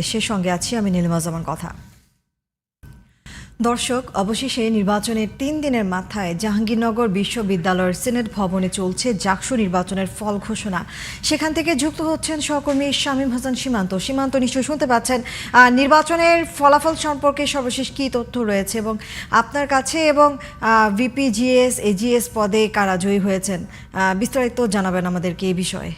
দেশের সঙ্গে আছি আমি নীলিমা জামান কথা। দর্শক, অবশেষে নির্বাচনের তিন দিনের মাথায় জাহাঙ্গীরনগর বিশ্ববিদ্যালয়ের সিনেট ভবনে চলছে জাকসু নির্বাচনের ফল ঘোষণা। সেখান থেকে যুক্ত হচ্ছেন সহকর্মী শামীম হাসান সীমান্ত। সীমান্ত নিশ্চয়ই শুনতে পাচ্ছেন নির্বাচনের ফলাফল সম্পর্কে সর্বশেষ কী তথ্য রয়েছে এবং আপনার কাছে এবং ভিপি জিএস এজিএস পদে কারা জয়ী হয়েছেন? বিস্তারিত জানাবেন আমাদেরকে এই বিষয়ে।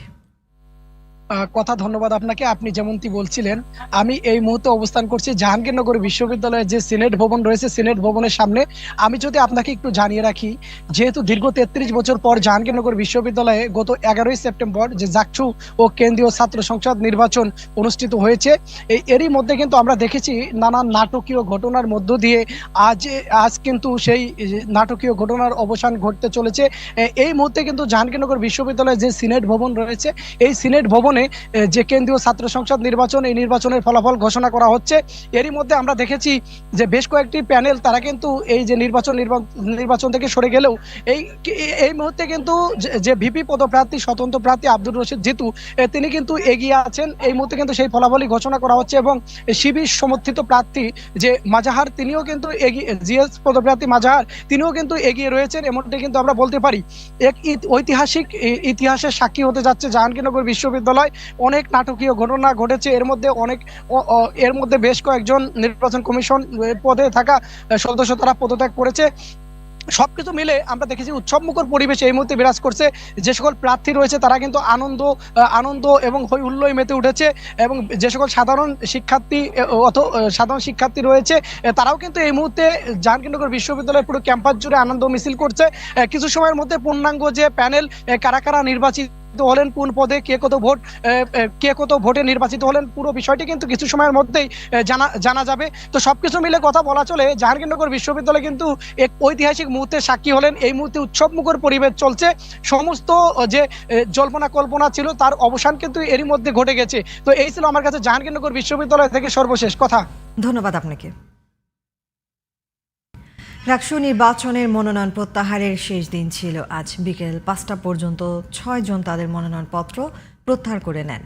কথা ধন্যবাদ আপনাকে। আপনি যেমনটি বলছিলেন, আমি এই মুহূর্তে অবস্থান করছি জাহাঙ্গীরনগর বিশ্ববিদ্যালয়ের যে সিনেট ভবন রয়েছে, সিনেট ভবনের সামনে। আমি যদি আপনাকে একটু জানিয়ে রাখি, যেহেতু দীর্ঘ তেত্রিশ বছর পর জাহাঙ্গীরনগর বিশ্ববিদ্যালয়ে গত এগারোই সেপ্টেম্বর যে জাকসু ও কেন্দ্রীয় ছাত্র সংসদ নির্বাচন অনুষ্ঠিত হয়েছে এই এরই মধ্যে কিন্তু আমরা দেখেছি নানান নাটকীয় ঘটনার মধ্য দিয়ে আজ আজ কিন্তু সেই নাটকীয় ঘটনার অবসান ঘটতে চলেছে। এই মুহূর্তে কিন্তু জাহাঙ্গীরনগর বিশ্ববিদ্যালয়ে যে সিনেট ভবন রয়েছে, এই সিনেট ভবনে এ, যে কেন্দ্রীয় ছাত্র সংসদ নির্বাচন এই নির্বাচনের ফলাফল ঘোষণা করা হচ্ছে। এরই মধ্যে আমরা দেখেছি যে বেশ কয়েকটি প্যানেল তারা কিন্তু এই যে নির্বাচন নির্বা- নির্বাচন থেকে সরে গেলেও এই এই মুহূর্তে কিন্তু যে- ভিপি পদপ্রার্থী স্বতন্ত্র প্রার্থী আব্দুর রশিদ জিতু তিনি কিন্তু এগিয়ে আছেন। এই মুহূর্তে কিন্তু সেই ফলাফলই ঘোষণা করা হচ্ছে এবং শিবির সমর্থিত প্রার্থী যে মাজাহার তিনিও কিন্তু এগিয়ে জিএস পদপ্রার্থী মাজাহার তিনিও কিন্তু এগিয়ে রয়েছেন। এমনটি কিন্তু আমরা বলতে পারি। এক ঐতিহাসিক ইতিহাসের সাক্ষী হতে যাচ্ছে জাহাঙ্গীরনগর বিশ্ববিদ্যালয়। অনেক নাটকীয় ঘটনা ঘটেছে। এর মধ্যে অনেক এর মধ্যে বেশ কয়েকজন নির্বাচন কমিশন পদে থাকা সদস্য তারা পদত্যাগ করেছে। সবকিছু মিলে আমরা দেখেছি উৎসবমুখর পরিবেশ এই মুহূর্তে বিরাজ করছে। যে সকল প্রার্থী রয়েছে তারা কিন্তু আনন্দ আনন্দ এবং হই হুল্লোয় মেতে উঠেছে এবং যে সকল সাধারণ শিক্ষার্থী অথ সাধারণ শিক্ষার্থী রয়েছে তারাও কিন্তু এই মুহূর্তে জাহাঙ্গীরনগর বিশ্ববিদ্যালয়ের পুরো ক্যাম্পাস জুড়ে আনন্দ মিছিল করছে। কিছু সময়ের মধ্যে পূর্ণাঙ্গ যে প্যানেল কারা কারা নির্বাচিত হলেন কোন পদে, কে কত ভোট কে কত ভোটে নির্বাচিত হলেন, পুরো বিষয়টি কিন্তু কিছু সময়ের মধ্যেই জানা জানা যাবে। তো সবকিছু মিলে কথা বলা চলে, জাহাঙ্গীরনগর বিশ্ববিদ্যালয় কিন্তু এক ঐতিহাসিক মুহূর্তে সাক্ষী হলেন। এই মুহূর্তে উৎসবমুখর পরিবেশ চলছে। সমস্ত যে জল্পনা কল্পনা ছিল, তার অবসান কিন্তু এরই মধ্যে ঘটে গেছে। তো এই ছিল আমার কাছে জাহাঙ্গীরনগর বিশ্ববিদ্যালয় থেকে সর্বশেষ কথা। ধন্যবাদ আপনাকে। রাকসু নির্বাচনের মনোনয়ন প্রত্যাহারের শেষ দিন ছিল। আজ বিকেল পাঁচটা পর্যন্ত ছয় জন তাদের মনোনয়নপত্র প্রত্যাহার করে নেন।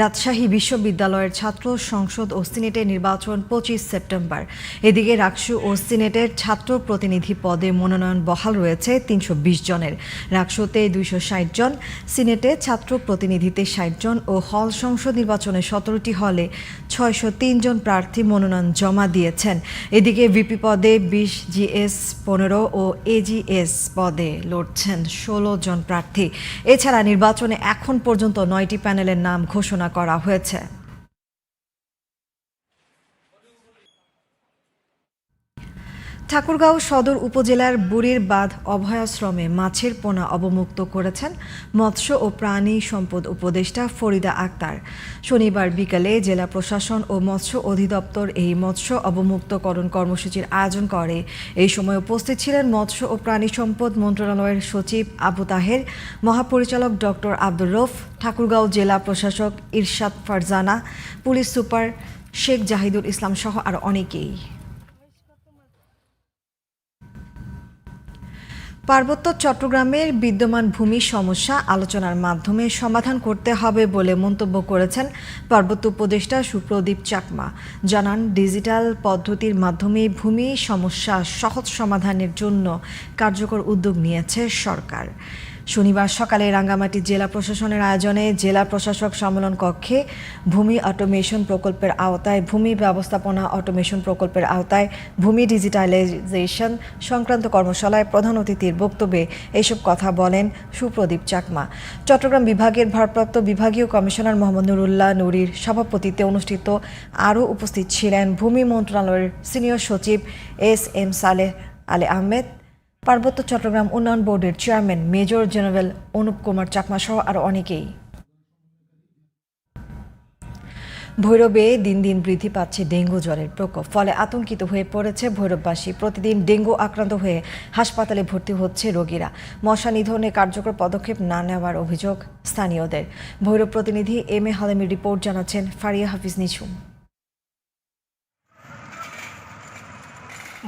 রাজশাহী বিশ্ববিদ্যালয়ের ছাত্র সংসদ ও সিনেটের নির্বাচন পঁচিশ সেপ্টেম্বর। এদিকে রাকসু ও সিনেটের ছাত্র প্রতিনিধি পদে মনোনয়ন বহাল রয়েছে তিনশো বিশ জনের। রাকসুতে দুইশো ষাট জন, সিনেটে ছাত্র প্রতিনিধিতে ষাট জন ও হল সংসদ নির্বাচনে সতেরোটি হলে ছয়শো তিন জন প্রার্থী মনোনয়ন জমা দিয়েছেন। এদিকে ভিপি পদে বিশ, জিএস পনেরো ও এজিএস পদে লড়ছেন ষোলো জন প্রার্থী। এছাড়া নির্বাচনে এখন পর্যন্ত নয়টি প্যানেলের নাম ঘোষণা করা হয়েছে। ঠাকুরগাঁও সদর উপজেলার বুড়ির বাঁধ অভয়াশ্রমে মাছের পোনা অবমুক্ত করেছেন মৎস্য ও প্রাণী সম্পদ উপদেষ্টা ফরিদা আক্তার। শনিবার বিকালে জেলা প্রশাসন ও মৎস্য অধিদপ্তর এই মৎস্য অবমুক্তকরণ কর্মসূচির আয়োজন করে। এই সময় উপস্থিত ছিলেন মৎস্য ও প্রাণী সম্পদ মন্ত্রণালয়ের সচিব আবু তাহের, মহাপরিচালক ডক্টর আব্দুর রফ ঠাকুরগাঁও জেলা প্রশাসক ইরশাদ ফারজানা, পুলিশ সুপার শেখ জাহিদুল ইসলাম সহ আর অনেকেই। পার্বত্য চট্টগ্রামের বিদ্যমান ভূমি সমস্যা আলোচনার মাধ্যমে সমাধান করতে হবে বলে মন্তব্য করেছেন পার্বত্য উপদেষ্টা সুপ্রদীপ চাকমা। জানান, ডিজিটাল পদ্ধতির মাধ্যমে ভূমি সমস্যা সহজ সমাধানের জন্য কার্যকর উদ্যোগ নিয়েছে সরকার। শনিবার সকালে রাঙ্গামাটি জেলা প্রশাসনের আয়োজনে জেলা প্রশাসক সম্মেলন কক্ষে ভূমি অটোমেশন প্রকল্পের আওতায় ভূমি ব্যবস্থাপনা অটোমেশন প্রকল্পের আওতায় ভূমি ডিজিটালাইজেশন সংক্রান্ত কর্মশালায় প্রধান অতিথির বক্তব্যে এসব কথা বলেন সুপ্রদীপ চাকমা। চট্টগ্রাম বিভাগের ভারপ্রাপ্ত বিভাগীয় কমিশনার মোহাম্মদ নুরুল্লাহ নুরির সভাপতিত্বে অনুষ্ঠিত আরও উপস্থিত ছিলেন ভূমি মন্ত্রণালয়ের সিনিয়র সচিব এস এম সালেহ আলে আহমেদ পার্বত্য চট্টগ্রাম উন্নয়ন বোর্ডের chairman major general Anup Kumar Chakma সহ আরও অনেকেই। ভৈরবে দিন দিন বৃদ্ধি পাচ্ছে ডেঙ্গু জ্বরের প্রকোপ, ফলে আতঙ্কিত হয়ে পড়েছে ভৈরববাসী। প্রতিদিন ডেঙ্গু আক্রান্ত হয়ে হাসপাতালে ভর্তি হচ্ছে রোগীরা। মশা নিধনে কার্যকর পদক্ষেপ না নেওয়ার অভিযোগ স্থানীয়দের। ভৈরব প্রতিনিধি এম এ হালেমের রিপোর্ট জানাচ্ছেন ফারিয়া হাফিজ নিঝুম।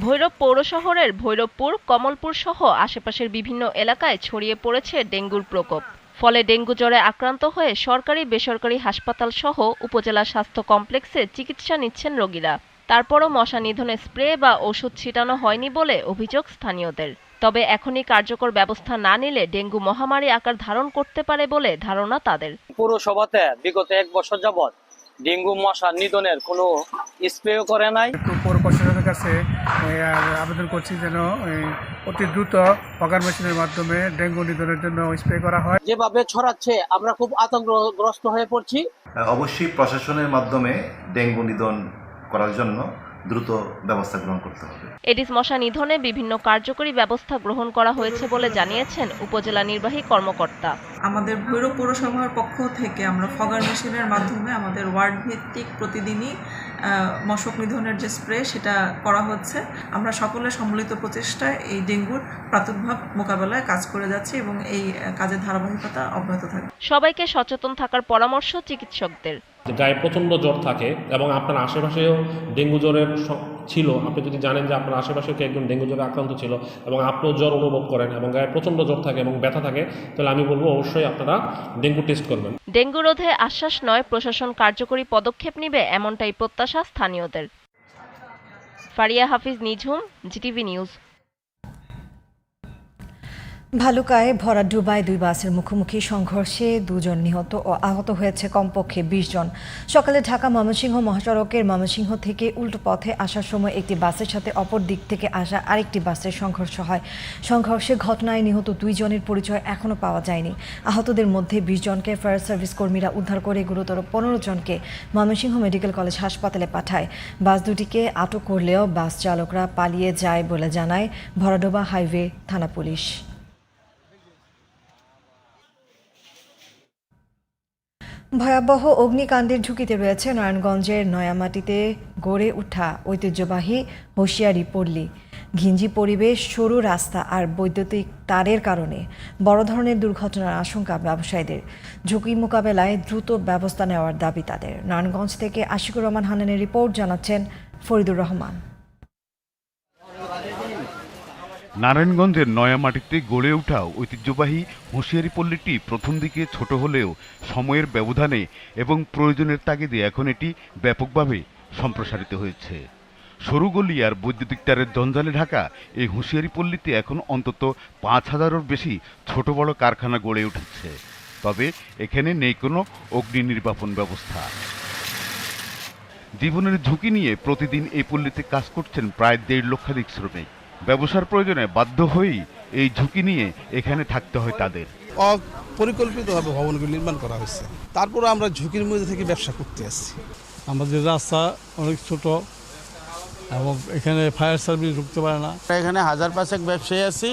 ভৈরব পৌর শহরের ভৈরবপুর কমলপুর সহ আশেপাশের বিভিন্ন এলাকায় ছড়িয়ে পড়েছে ডেঙ্গুর প্রকোপ। ফলে ডেঙ্গু জ্বরে আক্রান্ত হয়ে সরকারি বেসরকারি হাসপাতাল সহ উপজেলা স্বাস্থ্য কমপ্লেক্সে চিকিৎসা নিচ্ছেন রোগীরা। তারপরও মশা নিধনে স্প্রে বা ওষুধ ছিটানো হয়নি বলে অভিযোগ স্থানীয়দের। তবে এখনই কার্যকর ব্যবস্থা না নিলে ডেঙ্গু মহামারী আকার ধারণ করতে পারে বলে ধারণা তাদের। পৌরসভাতে বিগত এক বছর যাবৎ ডেঙ্গু মশা নিধনের কোনো স্প্রেও করে নাই। পৌর প্রশাসনের কাছে আবেদন করছি যেন অতি দ্রুত ফগার মেশিনের মাধ্যমে ডেঙ্গু নিধনের জন্য স্প্রে করা হয়। যেভাবে ছড়াচ্ছে আমরা খুব আতঙ্কগ্রস্ত হয়ে পড়ছি। অবশ্যই প্রশাসনের মাধ্যমে ডেঙ্গু নিধন করার জন্য দ্রুত ব্যবস্থা গ্রহণ করতে হবে। এডিস মশা নিধনে বিভিন্ন কার্যকরী ব্যবস্থা গ্রহণ করা হয়েছে বলে জানিয়েছেন উপজেলা নির্বাহী কর্মকর্তা। আমাদের ভৈরব পৌরসভার পক্ষ থেকে আমরা ফগার মেশিনের মাধ্যমে আমাদের ওয়ার্ড ভিত্তিক প্রতিদিনই মশক নিধনের যে স্প্রে সেটা করা হচ্ছে। আমরা সকলের সম্মিলিত প্রচেষ্টায় এই ডেঙ্গুর প্রাদুর্ভাব মোকাবেলায় কাজ করে যাচ্ছি এবং এই কাজের ধারাবাহিকতা অব্যাহত থাকবে। সবাইকে সচেতন থাকার পরামর্শ চিকিৎসকদের। গায়ে প্রচণ্ড জ্বর থাকে এবং আপনার আশেপাশেও ডেঙ্গু জ্বরের ছিল। আপনি যদি জানেন যে আপনার আশেপাশেও কেউ একজন ডেঙ্গু জ্বরে আক্রান্ত ছিল এবং আপনিও জ্বর অনুভব করেন এবং গায়ে প্রচণ্ড জ্বর থাকে এবং ব্যথা থাকে, তাহলে আমি বলব অবশ্যই আপনারা ডেঙ্গু টেস্ট করবেন। ডেঙ্গু রোধে আশ্বাস নয়, প্রশাসন কার্যকরী পদক্ষেপ নিবে এমনটাই প্রত্যাশা স্থানীয়দের। Faria Hafiz, Nijhum, GTV news. ভালুকায় ভরা ডুবায় দুই বাসের মুখোমুখি সংঘর্ষে দুজন নিহত ও আহত হয়েছে কমপক্ষে বিশ জন। সকালে ঢাকা ময়মনসিংহ মহাসড়কের ময়মনসিংহ থেকে উল্টো পথে আসার সময় একটি বাসের সাথে অপর দিক থেকে আসা আরেকটি বাসের সংঘর্ষ হয়। সংঘর্ষে ঘটনায় নিহত দুই জনের পরিচয় এখনও পাওয়া যায়নি। আহতদের মধ্যে বিশ জনকে ফায়ার সার্ভিস কর্মীরা উদ্ধার করে গুরুতর পনেরো জনকে ময়মনসিংহ মেডিকেল কলেজ হাসপাতালে পাঠায়। বাস দুটিকে আটক করলেও বাস চালকরা পালিয়ে যায় বলে জানায় ভরাডোবা হাইওয়ে থানা পুলিশ। ভয়াবহ অগ্নিকাণ্ডের ঝুঁকিতে রয়েছে নারায়ণগঞ্জের নয়ামাটিতে গড়ে ওঠা ঐতিহ্যবাহী হুঁশিয়ারি পল্লী। ঘিঞ্জি পরিবেশ, সরু রাস্তা আর বৈদ্যুতিক তারের কারণে বড় ধরনের দুর্ঘটনার আশঙ্কা ব্যবসায়ীদের। ঝুঁকি মোকাবেলায় দ্রুত ব্যবস্থা নেওয়ার দাবি তাদের। নারায়ণগঞ্জ থেকে আশিকুর রহমান হানানের রিপোর্ট, জানাচ্ছেন ফরিদুর রহমান। নারায়ণগঞ্জের নয়ামাটিতে গড়ে ওঠা ঐতিহ্যবাহী হুঁশিয়ারি পল্লীটি প্রথম দিকে ছোট হলেও সময়ের ব্যবধানে এবং প্রয়োজনের তাগিদে এখন এটি ব্যাপকভাবে সম্প্রসারিত হয়েছে। সরু গলি আর বৈদ্যুতিক তারের জঞ্জালে ঢাকা এই হুঁশিয়ারি পল্লীতে এখন অন্তত পাঁচ হাজারের বেশি ছোট বড় কারখানা গড়ে উঠেছে। তবে এখানে নেই কোনো অগ্নি নির্বাপন ব্যবস্থা। জীবনের ঝুঁকি নিয়ে প্রতিদিন এই পল্লীতে কাজ করছেন প্রায় দেড় লক্ষাধিক শ্রমিক। ব্যবসার প্রয়োজনে বাধ্য হয়েই এই ঝুঁকি নিয়ে এখানে থাকতে হয় তাদের। অপরিকল্পিতভাবে ভবনগুলি নির্মাণ করা হয়েছে। তারপরে আমরা ঝুঁকির মধ্যে থেকে ব্যবসা করতে আসছি। আমাদের রাস্তা অনেক ছোট এবং এখানে ফায়ার সার্ভিস ঢুকতে পারে না। এখানে হাজার পাঁচেক ব্যবসায়ী আছি।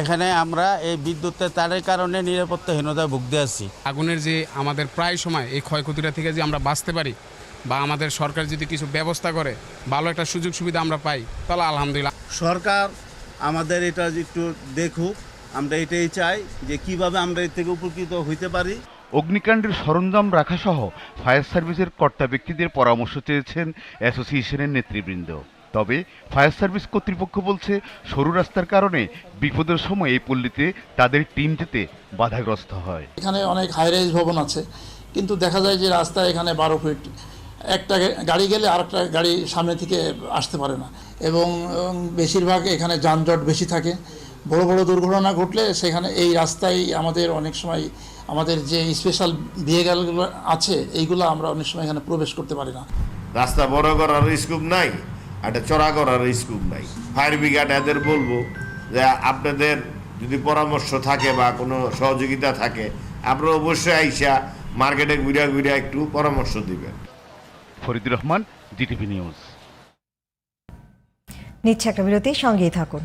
এখানে আমরা এই বিদ্যুতের তারের কারণে নিরাপত্তাহীনতায় ভুগতে আছি। আগুনের যে আমাদের প্রায় সময় এই ক্ষয়ক্ষতিটা থেকে যে আমরা বাঁচতে পারি বা আমাদের সরকার যদি কিছু ব্যবস্থা করে ভালো একটা সুযোগ সুবিধা আমরা পাই তাহলে আলহামদুলিল্লাহ। সরকার আমাদের এটা একটু দেখুক আমরা এটাই চাই যে কীভাবে আমরা এর থেকে উপকৃত হইতে পারি। অগ্নিকাণ্ডের সরঞ্জাম রাখাসহ ফায়ার সার্ভিসের কর্তা ব্যক্তিদের পরামর্শ চেয়েছেন অ্যাসোসিয়েশনের নেতৃবৃন্দ। তবে ফায়ার সার্ভিস কর্তৃপক্ষ বলছে সরু রাস্তার কারণে বিপদের সময় এই পল্লীতে তাদের টিম যেতে বাধাগ্রস্ত হয়। এখানে অনেক হাইরাইজ ভবন আছে কিন্তু দেখা যায় যে রাস্তা এখানে বারো ফিট একটা গাড়ি গেলে আরেকটা গাড়ি সামনে থেকে আসতে পারে না। এবং বেশিরভাগ এখানে যানজট বেশি থাকে। বড় বড় দুর্ঘটনা ঘটলে সেখানে এই রাস্তায় আমাদের অনেক সময় আমাদের যে স্পেশাল ভেহিক্যালগুলো আছে, এইগুলো আমরা অনেক সময় এখানে প্রবেশ করতে পারি না। রাস্তা বড় করার স্কুপ নাই একটা চড়া করার স্কুপ নাই। ফায়ার ব্রিগেড এদের বলব যে, আপনাদের যদি পরামর্শ থাকে বা কোনো সহযোগিতা থাকে, আপনারা অবশ্যই আইসা মার্কেটে ঘুরিয়া ঘুরিয়া একটু পরামর্শ দিবেন। Faridur Rahman GTV news. নিচ্ছে একটা বিরতি সঙ্গেই থাকুন।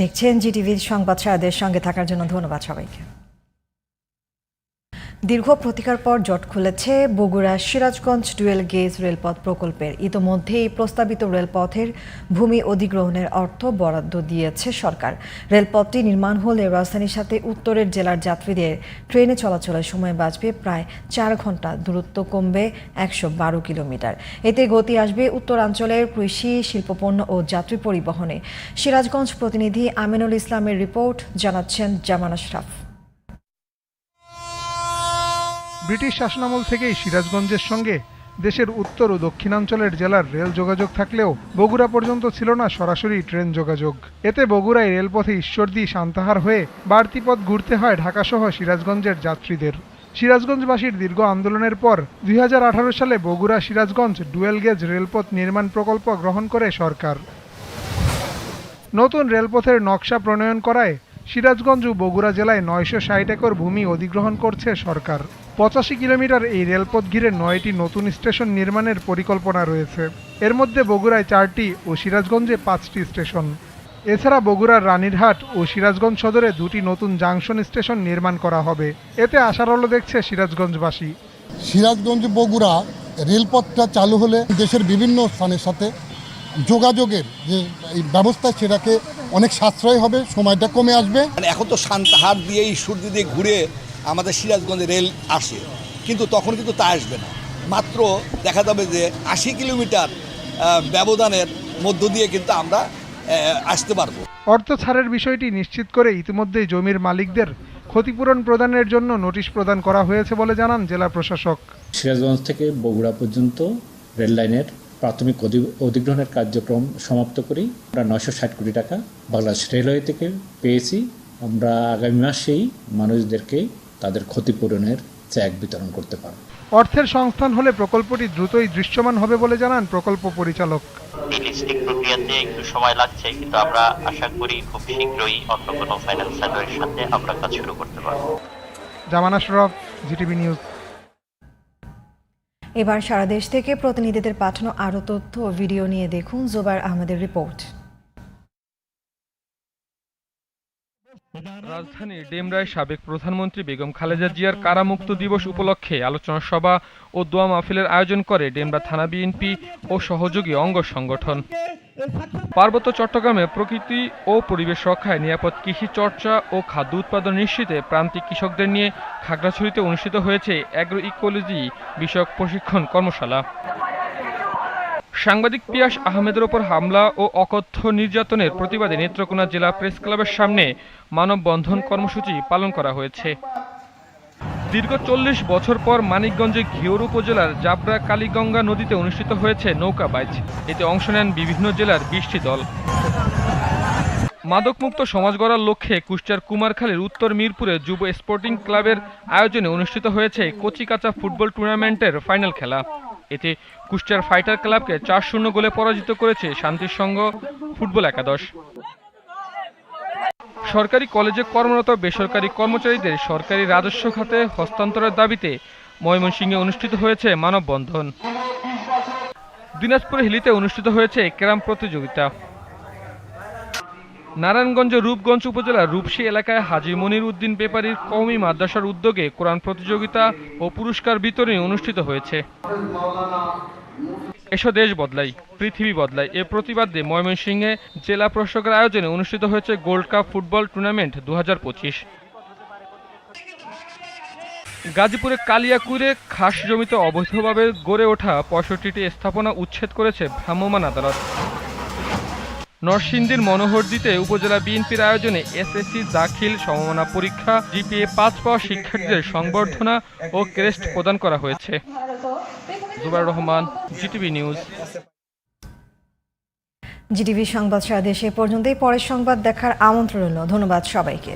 দেখছেন জিটিভির সংবাদ সারাদের সঙ্গে থাকার জন্য ধন্যবাদ সবাইকে। দীর্ঘ প্রতিকার পর জট খুলেছে বগুড়া সিরাজগঞ্জ ডুয়েল গেজ রেলপথ প্রকল্পের। ইতোমধ্যেই প্রস্তাবিত রেলপথের ভূমি অধিগ্রহণের অর্থ বরাদ্দ দিয়েছে সরকার। রেলপথটি নির্মাণ হলে রাজধানীর সাথে উত্তরের জেলার যাত্রীদের ট্রেনে চলাচলের সময় বাঁচবে প্রায় চার ঘণ্টা দূরত্ব কমবে একশো বারো কিলোমিটার। এতে গতি আসবে উত্তরাঞ্চলের কৃষি, শিল্পপণ্য ও যাত্রী পরিবহনে। সিরাজগঞ্জ প্রতিনিধি আমিনুল ইসলামের রিপোর্ট, জানাচ্ছেন জামান আশরাফ ব্রিটিশ শাসনামল থেকেই সিরাজগঞ্জের সঙ্গে দেশের উত্তর ও দক্ষিণাঞ্চলের জেলার রেল যোগাযোগ থাকলেও বগুড়া পর্যন্ত ছিল না সরাসরি ট্রেন যোগাযোগ। এতে বগুড়ায় রেলপথে ঈশ্বরদী সান্তাহার হয়ে বাড়তি পথ ঘুরতে হয় ঢাকাসহ সিরাজগঞ্জের যাত্রীদের। সিরাজগঞ্জবাসীর দীর্ঘ আন্দোলনের পর দুই হাজার আঠারো সালে বগুড়া সিরাজগঞ্জ ডুয়েল গেজ রেলপথ নির্মাণ প্রকল্প গ্রহণ করে সরকার। নতুন রেলপথের নকশা প্রণয়ন করায় সিরাজগঞ্জ ও বগুড়া জেলায় নয়শো ষাট একর ভূমি অধিগ্রহণ করছে সরকার। পঁচাশি কিলোমিটার এই রেলপথ ঘিরে নয়টি নতুন স্টেশন নির্মাণের পরিকল্পনা রয়েছে। এর মধ্যে বগুড়ায় চারটি ও সিরাজগঞ্জে পাঁচটি স্টেশন। এছাড়া বগুড়ার রানীরহাট ও সিরাজগঞ্জ সদরে দুটি নতুন জাংশন স্টেশন নির্মাণ করা হবে। এতে আশার আলো দেখছে সিরাজগঞ্জবাসী। সিরাজগঞ্জ বগুড়া রেলপথটা চালু হলে দেশের বিভিন্ন স্থানের সাথে যোগাযোগের যে এই ব্যবস্থা সেটাকে অনেক সাশ্রয় হবে সময়টা কমে আসবে। মানে এখন তো শান্ত হাত দিয়ে ঈশ্বরদী দিয়ে ঘুরে আমাদের সিরাজগঞ্জে রেল আসে কিন্তু তখন কিন্তু তা আসবে না। মাত্র দেখা যাবে যে আশি কিলোমিটার ব্যবধানের মধ্য দিয়ে কিন্তু আমরা আসতে পারব। অর্থ ছাড়ের বিষয়টি নিশ্চিত করে ইতিমধ্যেই জমির মালিকদের ক্ষতিপূরণ প্রদানের জন্য নোটিশ প্রদান করা হয়েছে বলে জানান জেলা প্রশাসক। সিরাজগঞ্জ থেকে বগুড়া পর্যন্ত রেল লাইনের প্রাথমিক অধি- অধিগ্রহণের কার্যক্রম সমাপ্ত করি। আমরা নয়শো ষাট কোটি টাকা বাংলাদেশ রেলওয়ে থেকে পেয়েছি। আমরা আগামী মাসেই মানুষদেরকে তাদের ক্ষতিপূরণের চেক বিতরণ করতে পারব অর্থের সংস্থান হলে প্রকল্পটি দ্রুতই দৃশ্যমান হবে বলে জানান প্রকল্প পরিচালক। লিস্টিং প্রক্রিয়াতে একটু সময় লাগছে কিন্তু আমরা আশা করি খুব শীঘ্রই অন্য কোনো ফাইন্যান্সারের সাথে আমরা কাজ শুরু করতে পারব। Zaman Ashraf GTV news. এবার সারা দেশ থেকে প্রতিনিধিদের পাঠানো আরও তথ্য ও ভিডিও নিয়ে দেখুন জোবার আহমেদের রিপোর্ট। রাজধানীর ডেমরায় সাবেক প্রধানমন্ত্রী বেগম খালেদা জিয়ার কারামুক্ত দিবস উপলক্ষে আলোচনা সভা ও দোয়া মাহফিলের আয়োজন করে ডেমরা থানা বিএনপি ও সহযোগী অঙ্গ সংগঠন। পার্বত্য চট্টগ্রামে প্রকৃতি ও পরিবেশ রক্ষায় নিরাপদ কৃষি চর্চা ও খাদ্য উৎপাদন নিশ্চিতে প্রান্তিক কৃষকদের নিয়ে খাগড়াছড়িতে অনুষ্ঠিত হয়েছে অ্যাগ্রো ইকোলজি বিষয়ক প্রশিক্ষণ কর্মশালা। সাংবাদিক পিয়াস আহমেদের ওপর হামলা ও অকথ্য নির্যাতনের প্রতিবাদে নেত্রকোনা জেলা প্রেস ক্লাবের সামনে মানববন্ধন কর্মসূচি পালন করা হয়েছে। দীর্ঘ চল্লিশ বছর পর মানিকগঞ্জে ঘিওর উপজেলার জাবরা কালীগঙ্গা নদীতে অনুষ্ঠিত হয়েছে নৌকা বাইচ। এতে অংশ নেন বিভিন্ন জেলার বিশটি দল। মাদকমুক্ত সমাজ গড়ার লক্ষ্যে কুষ্টিয়ার কুমারখালীর উত্তর মিরপুরে যুব স্পোর্টিং ক্লাবের আয়োজনে অনুষ্ঠিত হয়েছে কচিকাচা ফুটবল টুর্নামেন্টের ফাইনাল খেলা। এতে কুষ্টিয়ার ফাইটার ক্লাবকে চার শূন্য গোলে পরাজিত করেছে শান্তির সংঘ ফুটবল একাদশ। সরকারি কলেজে কর্মরত বেসরকারি কর্মচারীদের সরকারি রাজস্ব খাতে হস্তান্তরের দাবিতে ময়মনসিংহে অনুষ্ঠিত হয়েছে মানববন্ধন। দিনাজপুর হিলিতে অনুষ্ঠিত হয়েছে ক্যারাম প্রতিযোগিতা। নারায়ণগঞ্জ রূপগঞ্জ উপজেলার রূপসী এলাকায় হাজী মনির উদ্দিন বেপারীর কওমি মাদ্রাসার উদ্যোগে কোরআন প্রতিযোগিতা ও পুরস্কার বিতরণী অনুষ্ঠিত হয়েছে। এসো দেশ বদলাই, পৃথিবী বদলাই। এ প্রতিবাদে ময়মনসিংহে জেলা প্রশাসকের আয়োজনে অনুষ্ঠিত হয়েছে গোল্ড কাপ ফুটবল টুর্নামেন্ট দু গাজীপুরে কালিয়াকুরে খাস জমিতে অবৈধভাবে গড়ে ওঠা পঁয়ষট্টিটি স্থাপনা উচ্ছেদ করেছে ভ্রাম্যমান আদালত। নরসিংদীর মনোহরদিতে উপজেলা বিএনপির আয়োজনে এসএসসি দাখিল সমমনা পরীক্ষা, জিপিএ পাঁচ পাওয়া শিক্ষার্থীদের সংবর্ধনা ও ক্রেস্ট প্রদান করা হয়েছে। Zubair Rahman, GTV news. GTV সংবাদ সারা দেশে পর্যন্তই। পরের সংবাদ দেখার আমন্ত্রণ রইল। ধন্যবাদ সবাইকে।